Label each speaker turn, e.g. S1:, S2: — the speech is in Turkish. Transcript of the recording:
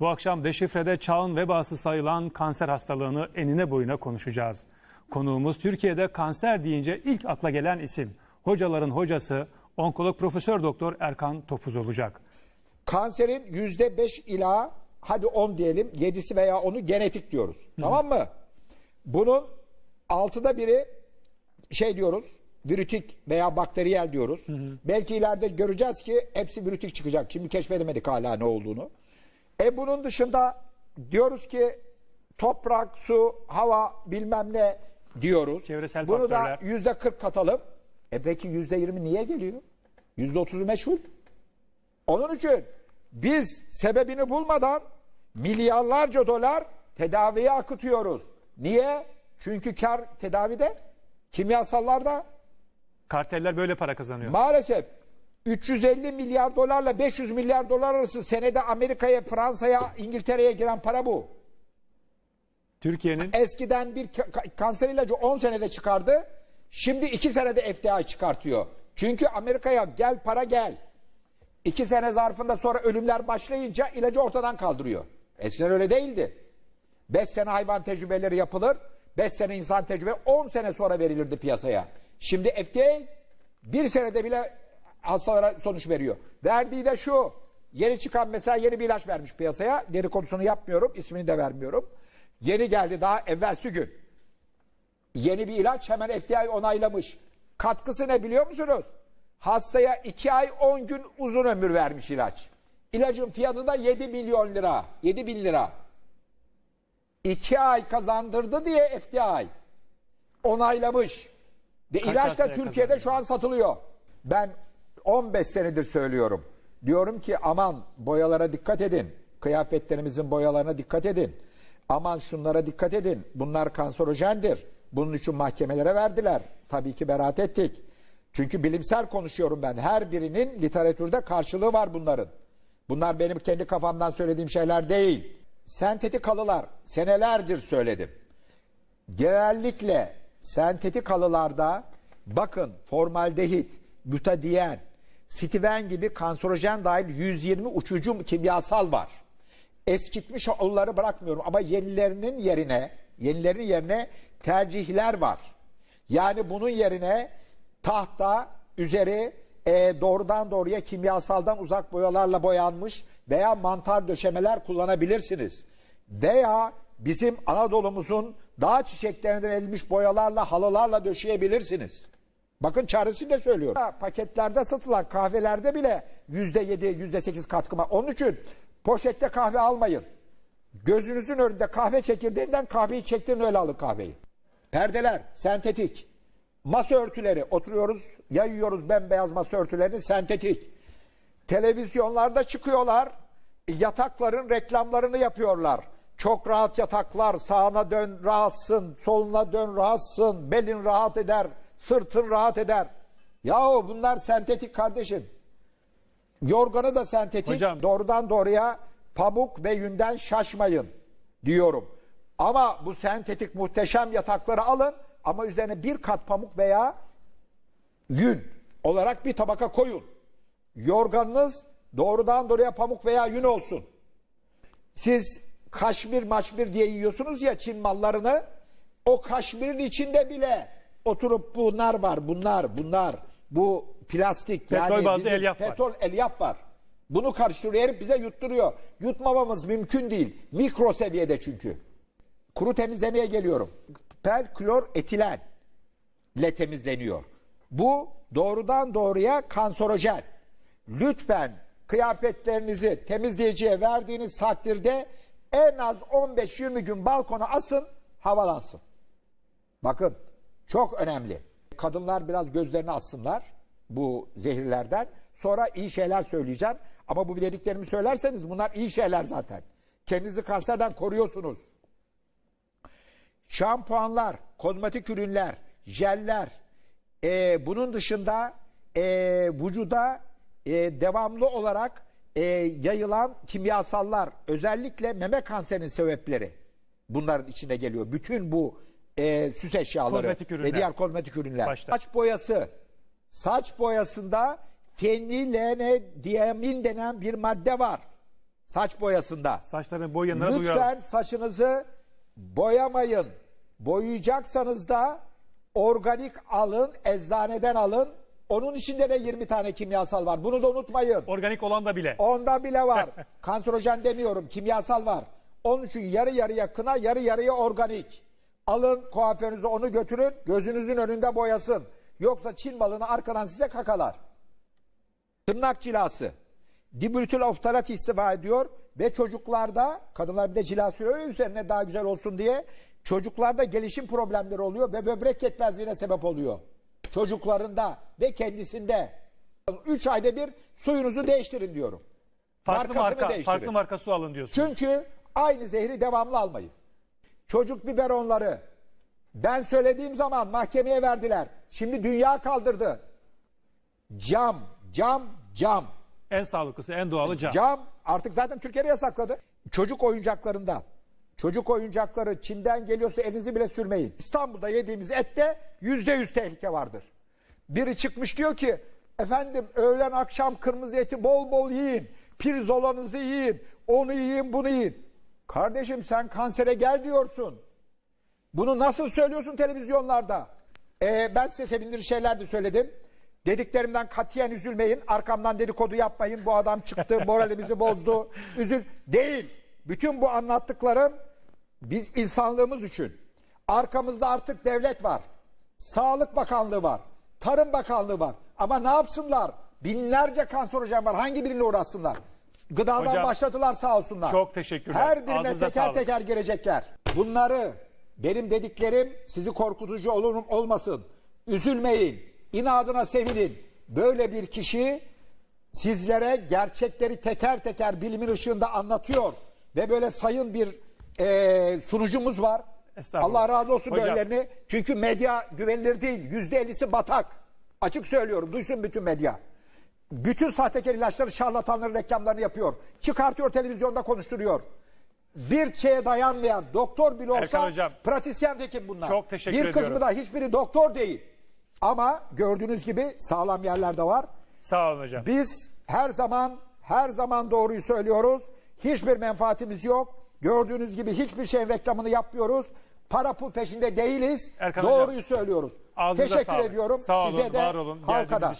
S1: Bu akşam deşifrede çağın vebası sayılan kanser hastalığını enine boyuna konuşacağız. Konuğumuz Türkiye'de kanser deyince ilk akla gelen isim. Hocaların hocası onkolog profesör doktor Erkan Topuz olacak.
S2: Kanserin yüzde beş ila hadi 10 diyelim yedisi veya onu genetik diyoruz. Tamam mı? Bunun altıda biri şey diyoruz virütik veya bakteriyel diyoruz. Belki ileride göreceğiz ki hepsi virütik çıkacak. Şimdi keşfedemedik hala ne olduğunu. E bunun dışında diyoruz ki toprak, su, hava bilmem ne diyoruz.
S1: Çevresel
S2: Bunu
S1: faktörler.
S2: da yüzde 40 katalım. E peki yüzde 20 niye geliyor? Yüzde 30'u meşhur. Onun için biz sebebini bulmadan milyarlarca dolar tedaviye akıtıyoruz. Niye? Çünkü kar tedavide, kimyasallarda
S1: Karteller böyle para kazanıyor.
S2: maalesef 350 milyar dolarla 500 milyar dolar arası senede Amerika'ya, Fransa'ya, İngiltere'ye giren para bu.
S1: Türkiye'nin
S2: Eskiden bir ka- ka- kanser ilacı 10 senede çıkardı. Şimdi 2 senede FDA çıkartıyor. Çünkü Amerika'ya gel para gel. 2 sene zarfında sonra ölümler başlayınca ilacı ortadan kaldırıyor. Eskiden öyle değildi. 5 sene hayvan tecrübeleri yapılır. 5 sene insan tecrübe 10 sene sonra verilirdi piyasaya. Şimdi FDA bir senede bile hastalara sonuç veriyor. Verdiği de şu. Yeni çıkan mesela yeni bir ilaç vermiş piyasaya. Dedikodusunu yapmıyorum. ismini de vermiyorum. Yeni geldi daha evvelsi gün. Yeni bir ilaç hemen FDA onaylamış. Katkısı ne biliyor musunuz? Hastaya 2 ay 10 gün uzun ömür vermiş ilaç. İlacın fiyatı da 7 milyon lira. 7 bin lira. 2 ay kazandırdı diye FDA onaylamış. De ilaç da Türkiye'de
S1: kazandırdı?
S2: şu an satılıyor. Ben 15 senedir söylüyorum. Diyorum ki aman boyalara dikkat edin. Kıyafetlerimizin boyalarına dikkat edin. Aman şunlara dikkat edin. Bunlar kanserojendir. Bunun için mahkemelere verdiler. Tabii ki beraat ettik. Çünkü bilimsel konuşuyorum ben. Her birinin literatürde karşılığı var bunların. Bunlar benim kendi kafamdan söylediğim şeyler değil. Sentetik halılar senelerdir söyledim. Genellikle sentetik halılarda bakın formaldehit, butadiyen, stiven gibi kanserojen dahil 120 uçucu kimyasal var. Eskitmiş halıları bırakmıyorum ama yenilerinin yerine, yenilerin yerine tercihler var. Yani bunun yerine tahta üzeri e, doğrudan doğruya kimyasaldan uzak boyalarla boyanmış veya mantar döşemeler kullanabilirsiniz. Veya bizim Anadolu'muzun dağ çiçeklerinden edilmiş boyalarla halılarla döşeyebilirsiniz. Bakın çaresini de söylüyorum. Ha, Paketlerde satılan kahvelerde bile yüzde yedi, yüzde sekiz katkı var. Onun için poşette kahve almayın. Gözünüzün önünde kahve çekirdeğinden kahveyi çektirin öyle alın kahveyi. Perdeler sentetik. Masa örtüleri oturuyoruz yayıyoruz bembeyaz masa örtülerini sentetik. Televizyonlarda çıkıyorlar yatakların reklamlarını yapıyorlar. Çok rahat yataklar sağına dön rahatsın soluna dön rahatsın belin rahat eder sırtın rahat eder. Yahu bunlar sentetik kardeşim. Yorganı da sentetik.
S1: Hocam-
S2: Doğrudan doğruya pamuk ve yünden şaşmayın diyorum. Ama bu sentetik muhteşem yatakları alın ama üzerine bir kat pamuk veya yün olarak bir tabaka koyun. Yorganınız doğrudan doğruya pamuk veya yün olsun. Siz kaşmir maşmir diye yiyorsunuz ya Çin mallarını. O kaşmirin içinde bile oturup bunlar var, bunlar, bunlar. Bu plastik
S1: Petrol bazlı
S2: bizim
S1: elyaf var.
S2: petrol elyaf var. Bunu karıştırıyor herif bize yutturuyor. Yutmamamız mümkün değil. Mikro seviyede çünkü. Kuru temizlemeye geliyorum. Perklor etilen ile temizleniyor. Bu doğrudan doğruya kanserojen. Lütfen kıyafetlerinizi temizleyiciye verdiğiniz takdirde en az 15-20 gün balkona asın, havalansın. Bakın çok önemli. Kadınlar biraz gözlerini assınlar bu zehirlerden. Sonra iyi şeyler söyleyeceğim. Ama bu dediklerimi söylerseniz bunlar iyi şeyler zaten. Kendinizi kanserden koruyorsunuz. Şampuanlar, kozmetik ürünler, jeller, e, bunun dışında e, vücuda e, devamlı olarak e, yayılan kimyasallar, özellikle meme kanserinin sebepleri bunların içine geliyor. Bütün bu e, süs eşyaları
S1: Kozmetik ürünler.
S2: ve diğer kozmetik ürünler.
S1: Başta.
S2: Saç boyası, saç boyasında fenilene diamin denen bir madde var. Saç boyasında.
S1: Saçların duyarlı.
S2: Lütfen saçınızı boyamayın. Boyayacaksanız da organik alın, eczaneden alın. Onun içinde de 20 tane kimyasal var. Bunu da unutmayın.
S1: Organik olan da bile.
S2: Onda bile var. Kanserojen demiyorum, kimyasal var. Onun için yarı yarıya kına, yarı yarıya organik. Alın kuaförünüze onu götürün, gözünüzün önünde boyasın. Yoksa Çin malını arkadan size kakalar. Tırnak cilası. Dibültül oftalat istiva ediyor ve çocuklarda, kadınlar bir de cila sürüyor üzerine daha güzel olsun diye, çocuklarda gelişim problemleri oluyor ve böbrek yetmezliğine sebep oluyor. Çocuklarında ve kendisinde. 3 ayda bir suyunuzu değiştirin diyorum.
S1: Farklı
S2: markasını
S1: marka,
S2: değiştirin.
S1: farklı marka su alın diyorsun.
S2: Çünkü aynı zehri devamlı almayın. Çocuk biberonları ben söylediğim zaman mahkemeye verdiler. Şimdi dünya kaldırdı. Cam, cam, cam.
S1: En sağlıklısı, en doğalı cam.
S2: Cam artık zaten Türkiye'de yasakladı. Çocuk oyuncaklarından. Çocuk oyuncakları Çin'den geliyorsa elinizi bile sürmeyin. İstanbul'da yediğimiz ette yüzde yüz tehlike vardır. Biri çıkmış diyor ki efendim öğlen akşam kırmızı eti bol bol yiyin. Pirzolanızı yiyin. Onu yiyin bunu yiyin. Kardeşim sen kansere gel diyorsun. Bunu nasıl söylüyorsun televizyonlarda? Ee, ben size sevindirici şeyler de söyledim. Dediklerimden katiyen üzülmeyin. Arkamdan dedikodu yapmayın. Bu adam çıktı, moralimizi bozdu. Üzül. Değil. Bütün bu anlattıklarım biz insanlığımız için. Arkamızda artık devlet var. Sağlık Bakanlığı var. Tarım Bakanlığı var. Ama ne yapsınlar? Binlerce kanserojen var. Hangi biriyle uğraşsınlar? Gıdadan
S1: Hocam,
S2: başladılar sağ olsunlar.
S1: çok teşekkürler.
S2: Her birine
S1: Ağzınıza
S2: teker
S1: sağlık.
S2: teker gelecekler. Bunları benim dediklerim sizi korkutucu olur olmasın. Üzülmeyin. İnadına sevinin. Böyle bir kişi sizlere gerçekleri teker teker bilimin ışığında anlatıyor. Ve böyle sayın bir eee, sunucumuz var. Allah razı olsun
S1: Hocam.
S2: böylelerini. Çünkü medya güvenilir değil. Yüzde ellisi batak. Açık söylüyorum. Duysun bütün medya. Bütün sahtekar ilaçları şarlatanların reklamlarını yapıyor. Çıkartıyor televizyonda konuşturuyor. Bir şeye dayanmayan doktor bile olsa
S1: Erkan Hocam.
S2: pratisyen hekim bunlar.
S1: Çok teşekkür
S2: Bir kısmı
S1: ediyorum.
S2: da hiçbiri doktor değil. Ama gördüğünüz gibi sağlam yerlerde var.
S1: Sağ olun hocam.
S2: Biz her zaman her zaman doğruyu söylüyoruz. Hiçbir menfaatimiz yok. Gördüğünüz gibi hiçbir şeyin reklamını yapmıyoruz. Para pul peşinde değiliz.
S1: Erkan
S2: doğruyu
S1: Hocam,
S2: söylüyoruz.
S1: Ağzınıza
S2: Teşekkür
S1: sağlık.
S2: ediyorum
S1: Sağ olun,
S2: size de
S1: var olun.
S2: halka da.